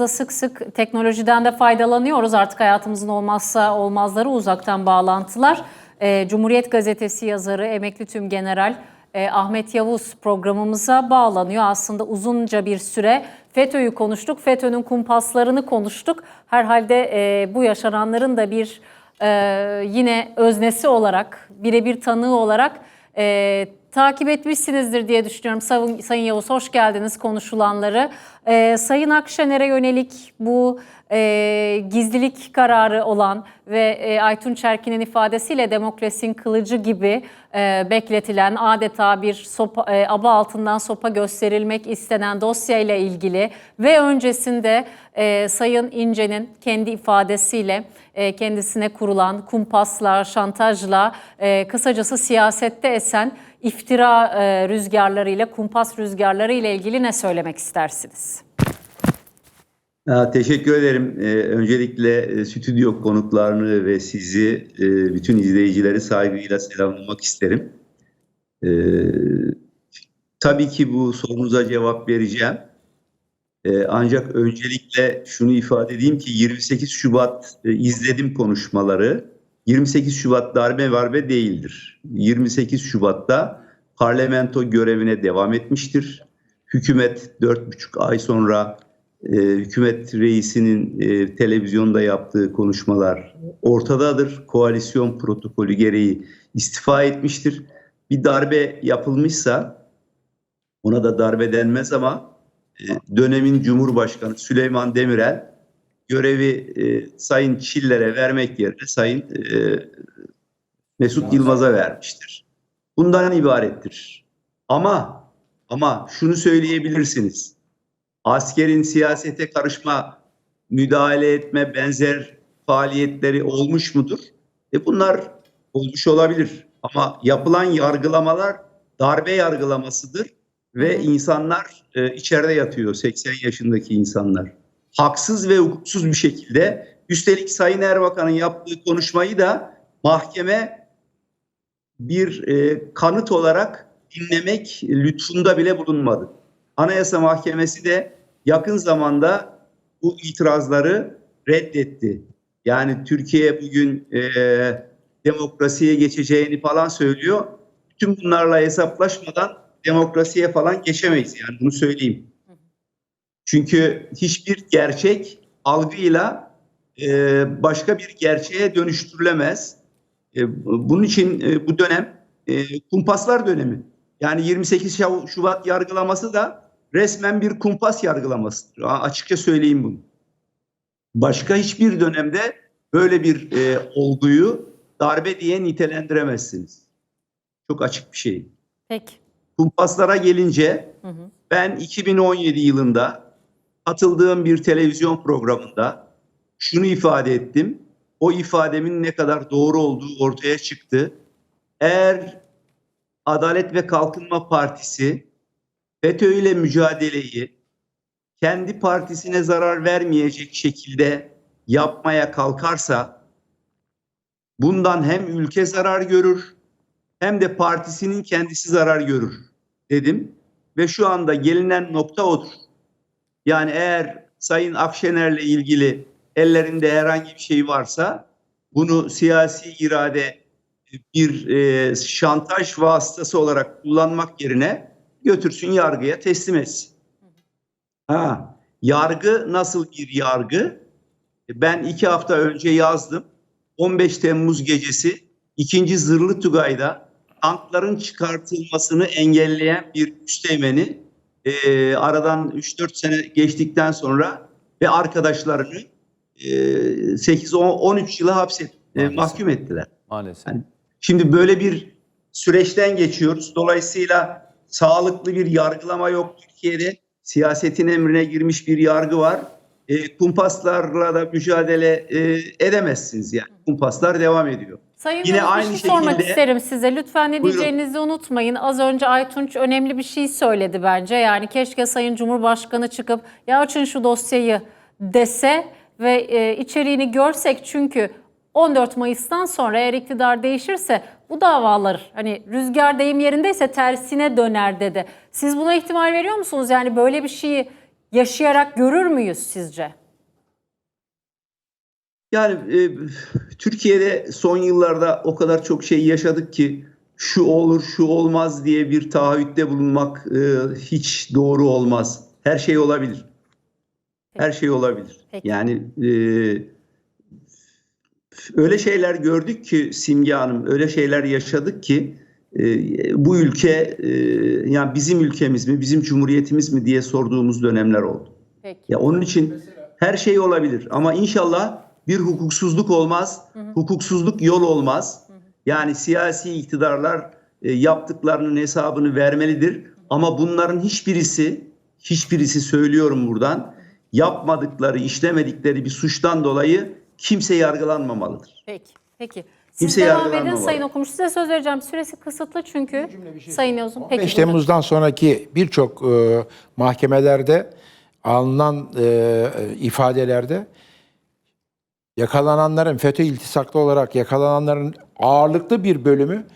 hayatımızda sık sık teknolojiden de faydalanıyoruz. Artık hayatımızın olmazsa olmazları uzaktan bağlantılar. Ee, Cumhuriyet Gazetesi yazarı, emekli tüm general e, Ahmet Yavuz programımıza bağlanıyor. Aslında uzunca bir süre FETÖ'yü konuştuk, FETÖ'nün kumpaslarını konuştuk. Herhalde e, bu yaşananların da bir e, yine öznesi olarak, birebir tanığı olarak e, takip etmişsinizdir diye düşünüyorum. Sayın, Yavuz hoş geldiniz konuşulanları. E, Sayın Akşener'e yönelik bu e, gizlilik kararı olan ve e, Aytun Çerkin'in ifadesiyle demokrasinin kılıcı gibi e, bekletilen adeta bir sopa, e, aba altından sopa gösterilmek istenen dosyayla ilgili ve öncesinde e, Sayın İnce'nin kendi ifadesiyle e, kendisine kurulan kumpasla, şantajla, e, kısacası siyasette esen iftira e, rüzgarlarıyla, kumpas rüzgarlarıyla ilgili ne söylemek istersiniz? Teşekkür ederim. Ee, öncelikle e, stüdyo konuklarını ve sizi, e, bütün izleyicileri saygıyla selamlamak isterim. Ee, tabii ki bu sorunuza cevap vereceğim. Ee, ancak öncelikle şunu ifade edeyim ki 28 Şubat e, izledim konuşmaları. 28 Şubat darbe varbe değildir. 28 Şubat'ta parlamento görevine devam etmiştir. Hükümet 4,5 ay sonra e, hükümet reisinin e, televizyonda yaptığı konuşmalar ortadadır. Koalisyon protokolü gereği istifa etmiştir. Bir darbe yapılmışsa ona da darbe denmez ama e, dönemin Cumhurbaşkanı Süleyman Demirel görevi e, Sayın Çiller'e vermek yerine Sayın e, Mesut Yılmaz'a vermiştir. Bundan ibarettir. Ama ama şunu söyleyebilirsiniz askerin siyasete karışma, müdahale etme benzer faaliyetleri olmuş mudur? E bunlar olmuş olabilir. Ama yapılan yargılamalar darbe yargılamasıdır ve insanlar e, içeride yatıyor 80 yaşındaki insanlar. Haksız ve hukuksuz bir şekilde üstelik Sayın Erbakan'ın yaptığı konuşmayı da mahkeme bir e, kanıt olarak dinlemek lütfunda bile bulunmadı. Anayasa Mahkemesi de yakın zamanda bu itirazları reddetti. Yani Türkiye bugün e, demokrasiye geçeceğini falan söylüyor. Bütün bunlarla hesaplaşmadan demokrasiye falan geçemeyiz yani bunu söyleyeyim. Çünkü hiçbir gerçek algıyla e, başka bir gerçeğe dönüştürülemez. E, bunun için e, bu dönem e, kumpaslar dönemi. Yani 28 Şubat yargılaması da resmen bir kumpas yargılamasıdır. Açıkça söyleyeyim bunu. Başka hiçbir dönemde böyle bir e, olguyu darbe diye nitelendiremezsiniz. Çok açık bir şey. Peki. Kumpaslara gelince Hı hı. ben 2017 yılında katıldığım bir televizyon programında şunu ifade ettim. O ifademin ne kadar doğru olduğu ortaya çıktı. Eğer Adalet ve Kalkınma Partisi FETÖ ile mücadeleyi kendi partisine zarar vermeyecek şekilde yapmaya kalkarsa bundan hem ülke zarar görür hem de partisinin kendisi zarar görür dedim ve şu anda gelinen nokta odur. Yani eğer Sayın Akşener'le ilgili ellerinde herhangi bir şey varsa bunu siyasi irade bir e, şantaj vasıtası olarak kullanmak yerine götürsün yargıya teslim etsin. Ha, yargı nasıl bir yargı? Ben iki hafta önce yazdım. 15 Temmuz gecesi ikinci Zırhlı Tugay'da tankların çıkartılmasını engelleyen bir üsteğmeni e, aradan 3-4 sene geçtikten sonra ve arkadaşlarını e, 8-13 yıla hapset, e, mahkum ettiler. Maalesef. Yani Şimdi böyle bir süreçten geçiyoruz. Dolayısıyla sağlıklı bir yargılama yok Türkiye'de. Siyasetin emrine girmiş bir yargı var. E, kumpaslarla da mücadele e, edemezsiniz yani. Kumpaslar devam ediyor. Sayın Yine Yavuz, aynı bir şey sormak şekilde- isterim size. Lütfen ne Buyurun. diyeceğinizi unutmayın. Az önce Aytunç önemli bir şey söyledi bence. Yani keşke Sayın Cumhurbaşkanı çıkıp ya açın şu dosyayı dese ve e, içeriğini görsek. Çünkü 14 Mayıs'tan sonra eğer iktidar değişirse bu davalar hani rüzgar deyim yerindeyse tersine döner dedi. Siz buna ihtimal veriyor musunuz? Yani böyle bir şeyi yaşayarak görür müyüz sizce? Yani e, Türkiye'de son yıllarda o kadar çok şey yaşadık ki şu olur şu olmaz diye bir taahhütte bulunmak e, hiç doğru olmaz. Her şey olabilir. Her şey olabilir. Peki. Yani e, öyle şeyler gördük ki Simge Hanım, öyle şeyler yaşadık ki e, bu ülke e, yani bizim ülkemiz mi, bizim cumhuriyetimiz mi diye sorduğumuz dönemler oldu. Peki. Ya onun için her şey olabilir ama inşallah bir hukuksuzluk olmaz, hukuksuzluk yol olmaz. Yani siyasi iktidarlar e, yaptıklarının hesabını vermelidir ama bunların hiçbirisi, hiçbirisi söylüyorum buradan, yapmadıkları, işlemedikleri bir suçtan dolayı kimse yargılanmamalıdır. Peki. Peki. Siz Kimse devam edin yargılanmamalı. Sayın Okumuş. Size söz vereceğim. Süresi kısıtlı çünkü. Sayın Yavuz'un. Peki. 5 buyurun. Temmuz'dan sonraki birçok e, mahkemelerde alınan e, ifadelerde yakalananların FETÖ iltisaklı olarak yakalananların ağırlıklı bir bölümü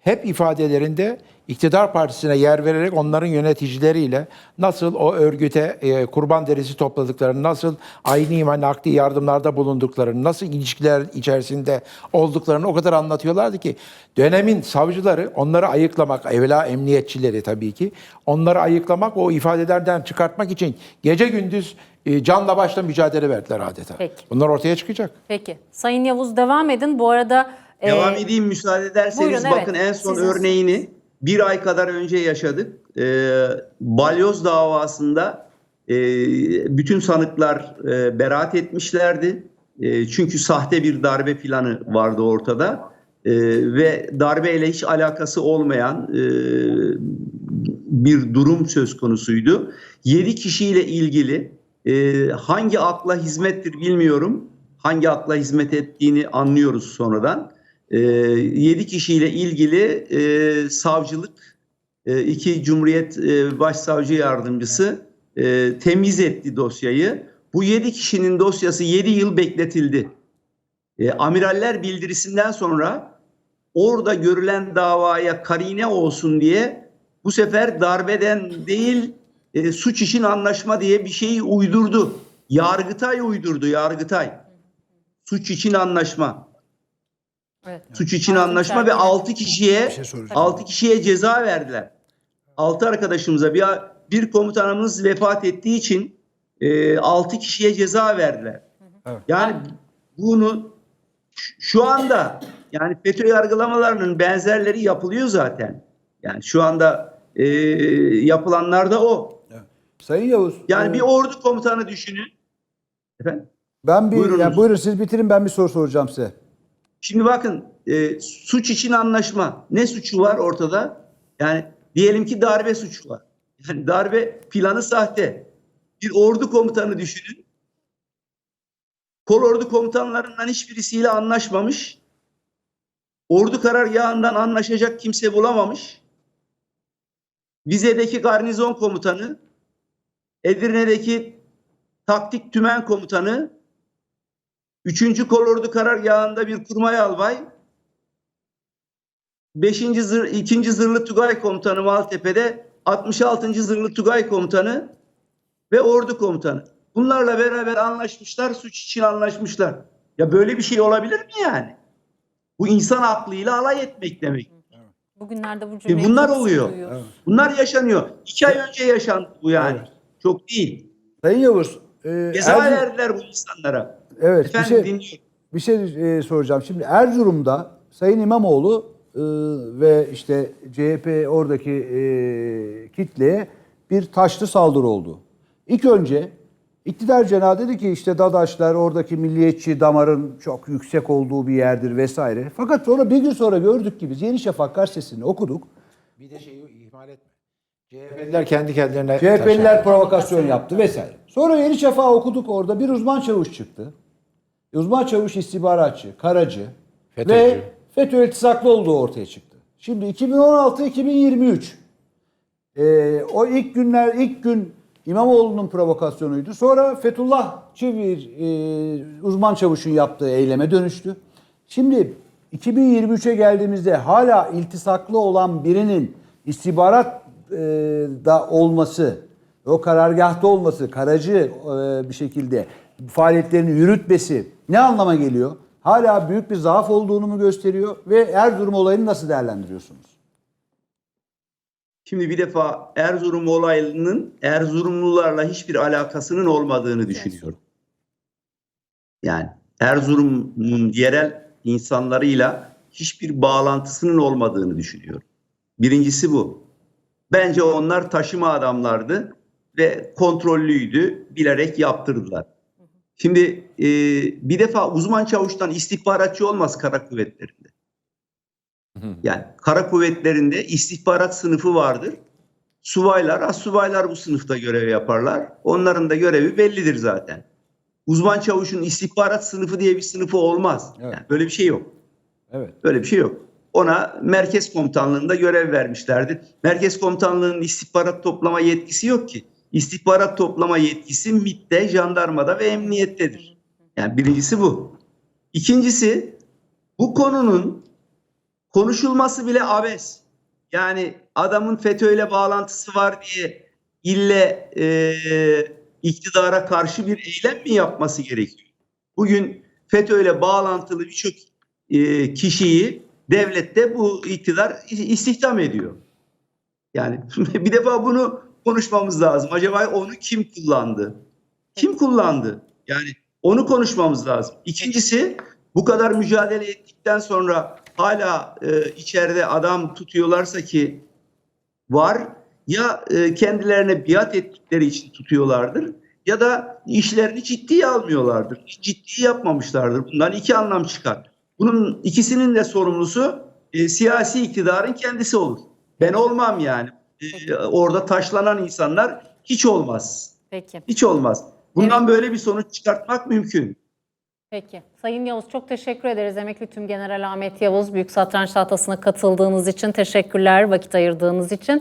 hep ifadelerinde iktidar partisine yer vererek onların yöneticileriyle nasıl o örgüte e, kurban derisi topladıklarını, nasıl aynı ve nakdi yardımlarda bulunduklarını, nasıl ilişkiler içerisinde olduklarını o kadar anlatıyorlardı ki dönemin savcıları onları ayıklamak, evvela emniyetçileri tabii ki, onları ayıklamak, o ifadelerden çıkartmak için gece gündüz e, canla başla mücadele verdiler adeta. Peki. Bunlar ortaya çıkacak. Peki. Sayın Yavuz devam edin. Bu arada e, Devam edeyim müsaade ederseniz. buyurun, evet. Bakın en son Sizin- örneğini bir ay kadar önce yaşadık. Ee, Balyoz davasında e, bütün sanıklar e, beraat etmişlerdi. E, çünkü sahte bir darbe planı vardı ortada. E, ve darbeyle hiç alakası olmayan e, bir durum söz konusuydu. 7 kişiyle ilgili e, hangi akla hizmettir bilmiyorum. Hangi akla hizmet ettiğini anlıyoruz sonradan. E, 7 kişiyle ilgili e, savcılık, e, iki Cumhuriyet e, Başsavcı Yardımcısı e, temiz etti dosyayı. Bu 7 kişinin dosyası 7 yıl bekletildi. E, amiraller bildirisinden sonra orada görülen davaya karine olsun diye bu sefer darbeden değil e, suç için anlaşma diye bir şeyi uydurdu. Yargıtay uydurdu, Yargıtay. Suç için anlaşma. Evet. Suç için Artık anlaşma ve sergilen- 6 kişiye şey soracağım. 6 kişiye ceza verdiler. 6 arkadaşımıza bir bir komutanımız vefat ettiği için 6 kişiye ceza verdiler. Evet. Yani bunu şu anda yani FETÖ yargılamalarının benzerleri yapılıyor zaten. Yani şu anda e, yapılanlar da o. Sayın Yavuz. Yani e, bir ordu komutanı düşünün. Efendim? ben bir buyurunuz. yani buyurun siz bitirin ben bir soru soracağım size. Şimdi bakın e, suç için anlaşma. Ne suçu var ortada? Yani diyelim ki darbe suçu var. Yani darbe planı sahte. Bir ordu komutanı düşünün. Kolordu komutanlarından hiçbirisiyle anlaşmamış. Ordu karargahından anlaşacak kimse bulamamış. Vize'deki garnizon komutanı, Edirne'deki taktik tümen komutanı, Üçüncü kolordu karargahında bir kurmay albay, beşinci zır, ikinci zırhlı Tugay komutanı Maltepe'de, 66. zırhlı Tugay komutanı ve ordu komutanı. Bunlarla beraber anlaşmışlar, suç için anlaşmışlar. Ya böyle bir şey olabilir mi yani? Bu insan aklıyla alay etmek demek. Bugünlerde bu cümleyi bunlar çok sık oluyor. duyuyoruz. Bunlar yaşanıyor. İki ay önce yaşandı bu yani. Evet. Çok değil. Sayın Yavuz. E, Ceza Erzurum- verdiler bu insanlara. Evet bir Efendim şey, dinliyorum. bir şey e, soracağım. Şimdi Erzurum'da Sayın İmamoğlu e, ve işte CHP oradaki e, kitleye bir taşlı saldırı oldu. İlk önce iktidar cenahı dedi ki işte Dadaşlar oradaki milliyetçi damarın çok yüksek olduğu bir yerdir vesaire. Fakat sonra bir gün sonra gördük ki biz Yeni Şafak gazetesini okuduk. Bir de şeyi ihmal etme. CHP'liler kendi kendilerine CHP'liler provokasyon yaptı vesaire. Sonra Yeni Şafak'ı okuduk orada bir uzman çavuş çıktı. Uzman çavuş istihbaratçı, karacı FETÖ'cü. ve FETÖ iltisaklı olduğu ortaya çıktı. Şimdi 2016-2023 ee, o ilk günler ilk gün İmamoğlu'nun provokasyonuydu. Sonra Fethullahçı bir e, uzman çavuşun yaptığı eyleme dönüştü. Şimdi 2023'e geldiğimizde hala iltisaklı olan birinin istihbarat e, da olması o karargahta olması, karacı e, bir şekilde faaliyetlerini yürütmesi ne anlama geliyor? Hala büyük bir zaaf olduğunu mu gösteriyor ve Erzurum olayını nasıl değerlendiriyorsunuz? Şimdi bir defa Erzurum olayının Erzurumlularla hiçbir alakasının olmadığını düşünüyorum. Yani Erzurum'un yerel insanlarıyla hiçbir bağlantısının olmadığını düşünüyorum. Birincisi bu. Bence onlar taşıma adamlardı ve kontrollüydü, bilerek yaptırdılar. Şimdi e, bir defa uzman çavuştan istihbaratçı olmaz kara kuvvetlerinde. Yani kara kuvvetlerinde istihbarat sınıfı vardır. Subaylar, astsubaylar bu sınıfta görev yaparlar. Onların da görevi bellidir zaten. Uzman çavuşun istihbarat sınıfı diye bir sınıfı olmaz. Evet. Yani böyle bir şey yok. Evet. Böyle bir şey yok. Ona merkez komutanlığında görev vermişlerdi. Merkez komutanlığının istihbarat toplama yetkisi yok ki. İstihbarat toplama yetkisi MİT'te, jandarmada ve emniyettedir. Yani birincisi bu. İkincisi bu konunun konuşulması bile abes. Yani adamın FETÖ'yle bağlantısı var diye ille e, iktidara karşı bir eylem mi yapması gerekiyor? Bugün FETÖ'yle bağlantılı birçok e, kişiyi devlette bu iktidar istihdam ediyor. Yani bir defa bunu konuşmamız lazım. Acaba onu kim kullandı? Kim kullandı? Yani onu konuşmamız lazım. İkincisi bu kadar mücadele ettikten sonra hala e, içeride adam tutuyorlarsa ki var ya e, kendilerine biat ettikleri için tutuyorlardır ya da işlerini ciddiye almıyorlardır. Ciddi yapmamışlardır. Bundan iki anlam çıkar. Bunun ikisinin de sorumlusu e, siyasi iktidarın kendisi olur. Ben olmam yani. E, orada taşlanan insanlar hiç olmaz. Peki. Hiç olmaz. Bundan böyle bir sonuç çıkartmak mümkün. Peki. Sayın Yavuz çok teşekkür ederiz. Emekli Tüm General Ahmet Yavuz Büyük Satranç Tahtası'na katıldığınız için teşekkürler, vakit ayırdığınız için.